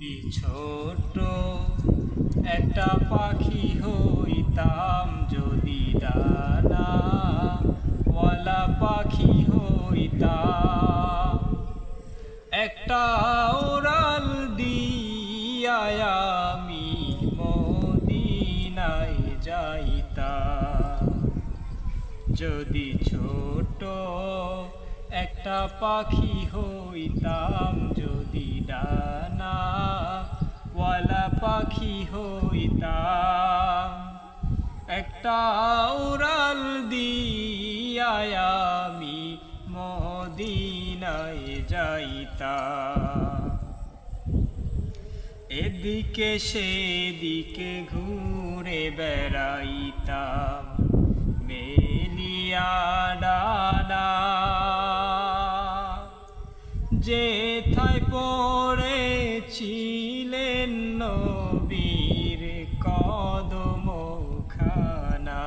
ছোট একটা পাখি হইতাম যদি ডানা ওয়ালা পাখি হইতাম। একটা ওরাল দিয়ায় আমি মদিনায় যাইতাম। যদি ছোট একটা পাখি হইতাম ওয়ালা পাখি হইতাম। একটা উড়াল দিয়ায় আমি মদিনায় যাইতাম। এদিকে সেদিকে ঘুরে বেড়াইতাম। মেলিয়া ডানা যেথায় পড়েছিলেন নবীর কদম খানা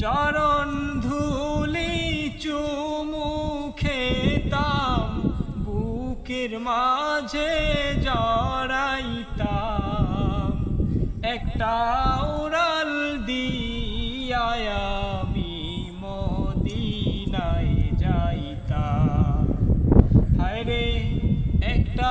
চরণ ধুলি চুমুখে তাম বুকের মাঝে জড়াইতাম। একটা উড়াল দিয়ায়ামি মদিনায় যাইতাম। হায় রে একটা